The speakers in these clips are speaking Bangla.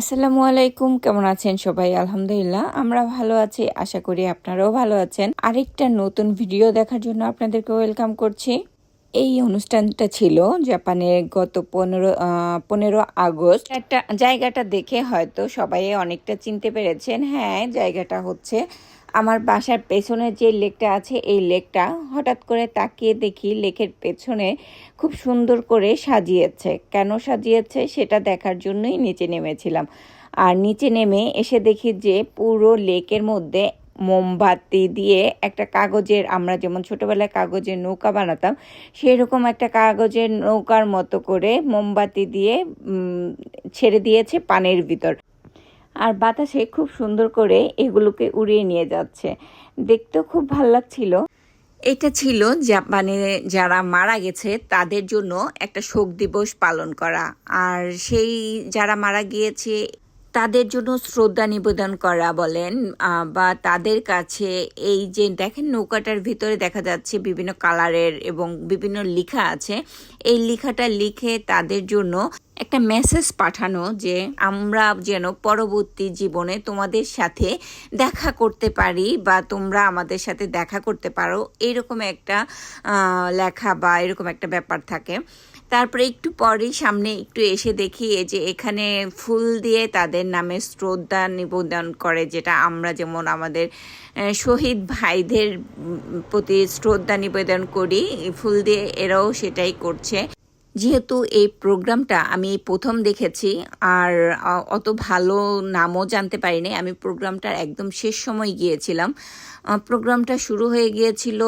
আসসালামু আলাইকুম, কেমন আছেন সবাই? আলহামদুলিল্লাহ, আমরা ভালো আছি, আশা করি আপনারাও ভালো আছেন। আরেকটা নতুন ভিডিও দেখার জন্য আপনাদেরকে ওয়েলকাম করছি। এই অনুষ্ঠানটা ছিল জাপানের গত পনেরো পনেরো আগস্ট। একটা জায়গাটা দেখে হয়তো সবাই অনেকটা চিনতে পেরেছেন। হ্যাঁ জায়গাটা হচ্ছে আমার বাসার পেছনে যে লেকটা আছে, এই লেকটা হঠাৎ করে তাকিয়ে দেখি লেকের পেছনে খুব সুন্দর করে সাজিয়েছে। কেন সাজিয়েছে সেটা দেখার জন্যই নিচে নেমেছিলাম। আর নিচে নেমে এসে দেখি যে পুরো লেকের মধ্যে মোমবাতি দিয়ে একটা কাগজের, আমরা যেমন ছোটবেলায় কাগজের নৌকা বানাতাম সেই রকম একটা কাগজের নৌকার মতো করে মোমবাতি দিয়ে ছেড়ে দিয়েছে পানের ভিতর। আর বাতাসে খুব সুন্দর করে এগুলোকে উড়িয়ে নিয়ে যাচ্ছে। দেখতেও খুব ভালো লাগছিল। এটা ছিল জাপানে যারা মারা গেছে, তাদের জন্য একটা শোক দিবস পালন করা। আর সেই যারা মারা গিয়েছে তাদের জন্য শ্রদ্ধা নিবেদন করা বলেন বা তাদের কাছে এই যে দেখেন নৌকাটার ভিতরে দেখা যাচ্ছে বিভিন্ন কালারের এবং বিভিন্ন লেখা আছে। এই লেখাটা লিখে তাদের জন্য একটা মেসেজ পাঠানো যে আমরা যেন পরবর্তী জীবনে তোমাদের সাথে দেখা করতে পারি বা তোমরা আমাদের সাথে দেখা করতে পারো। এরকম একটা লেখা বা এরকম একটা ব্যাপার থাকে। তারপরে একটু পরেই সামনে একটু এসে দেখি যে এখানে ফুল দিয়ে তাদের নামে শ্রদ্ধা নিবেদন করে, যেটা আমরা যেমন আমাদের শহীদ ভাইদের প্রতি শ্রদ্ধা নিবেদন করি ফুল দিয়ে এরাও সেটাই করছে। যেহেতু এই প্রোগ্রামটা আমি প্রথম দেখেছি আর অত ভালো নামও জানতে পারিনি। আমি প্রোগ্রামটার একদম শেষ সময় গিয়েছিলাম। প্রোগ্রামটা শুরু হয়ে গিয়েছিল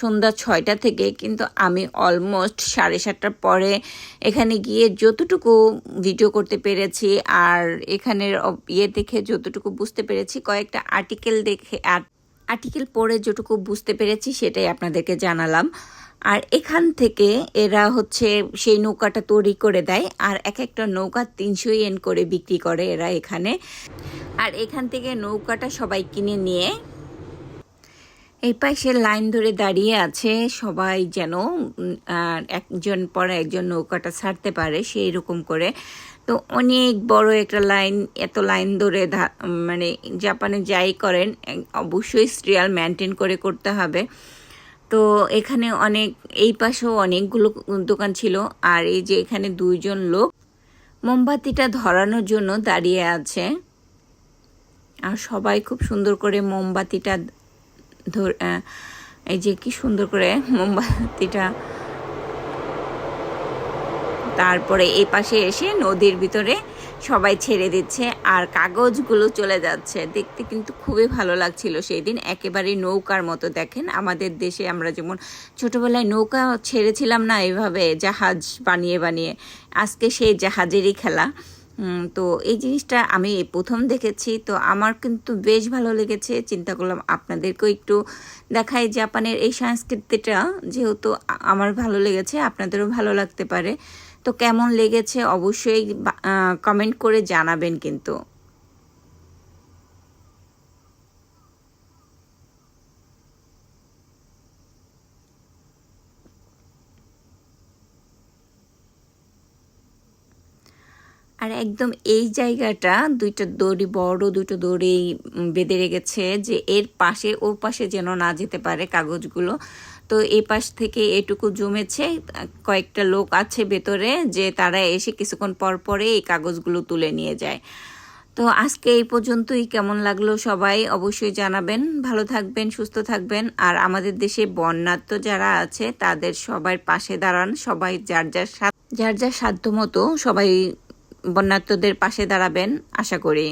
সন্ধ্যা ছয়টা থেকে, কিন্তু আমি অলমোস্ট সাড়ে সাতটার পরে এখানে গিয়ে যতটুকু ভিডিও করতে পেরেছি আর এখানের ইয়ে দেখে যতটুকু বুঝতে পেরেছি, কয়েকটা আর্টিকেল দেখে আর্টিকেল পড়ে যেটুকু বুঝতে পেরেছি সেটাই আপনাদেরকে জানালাম। আর এখান থেকে এরা হচ্ছে সেই নৌকাটা তৈরি করে দেয়, আর এক একটা নৌকা তিনশো এন করে বিক্রি করে এরা এখানে। আর এখান থেকে নৌকাটা সবাই কিনে নিয়ে এই পাশে লাইন ধরে দাঁড়িয়ে আছে সবাই যেন একজন পর একজন নৌকাটা ছাড়তে পারে সেই রকম করে। তো অনেক বড় একটা লাইন, এত লাইন ধরে মানে জাপানে যাই করেন, অবশ্যই সিরিয়াল মেনটেন করে করতে হবে। তো এখানে অনেক, এই পাশেও অনেকগুলো দোকান ছিল। আর এই যে এখানে দুইজন লোক মোমবাতিটা ধরানোর জন্য দাঁড়িয়ে আছে। আর সবাই খুব সুন্দর করে মোমবাতিটা ধর এই যে কি সুন্দর করে মোমবাতিটা তারপরে এই পাশে এসে নদীর ভিতরে সবাই ছেড়ে দিচ্ছে আর কাগজগুলো চলে যাচ্ছে। দেখতে কিন্তু খুবই ভালো লাগছিল সেই দিন একেবারে নৌকার মতো দেখেন। আমাদের দেশে আমরা যেমন ছোটবেলায় নৌকা ছেড়েছিলাম না এভাবে জাহাজ বানিয়ে বানিয়ে। আজকে সেই জাহাজেরই খেলা। তো এই জিনিসটা আমি প্রথম দেখেছি। তো আমার কিন্তু বেশ ভালো লেগেছে। চিন্তা করলাম আপনাদেরকেও একটু দেখাই জাপানের এই সংস্কৃতিটা। যেহেতু আমার ভালো লেগেছে, আপনাদেরও ভালো লাগতে পারে। তো কেমন লেগেছে অবশ্যই কমেন্ট করে জানাবেন কিন্তু। আর একদম এই জায়গাটা দুইটা দড়ি, বড় দুটো দড়ি বেঁধে রেখেছে যে এর পাশে ও পাশে যেন না যেতে পারে কাগজগুলো। তো এই পাশ থেকে এটুকু জমেছে। কয়েকটা লোক আছে ভেতরে যে তারা এসে কিছুক্ষণ পর পরে এই কাগজগুলো তুলে নিয়ে যায়। তো আজকে এই পর্যন্তই। কেমন লাগল সবাই অবশ্যই জানাবেন। ভালো থাকবেন, সুস্থ থাকবেন। আর আমাদের দেশে বন্যাত্ম যারা আছে, তাদের সবার পাশে দাঁড়ান। সবাই যার যার যার যার সাধ্য মতো সবাই বন্যাত্মদের পাশে দাঁড়াবেন, আশা করি।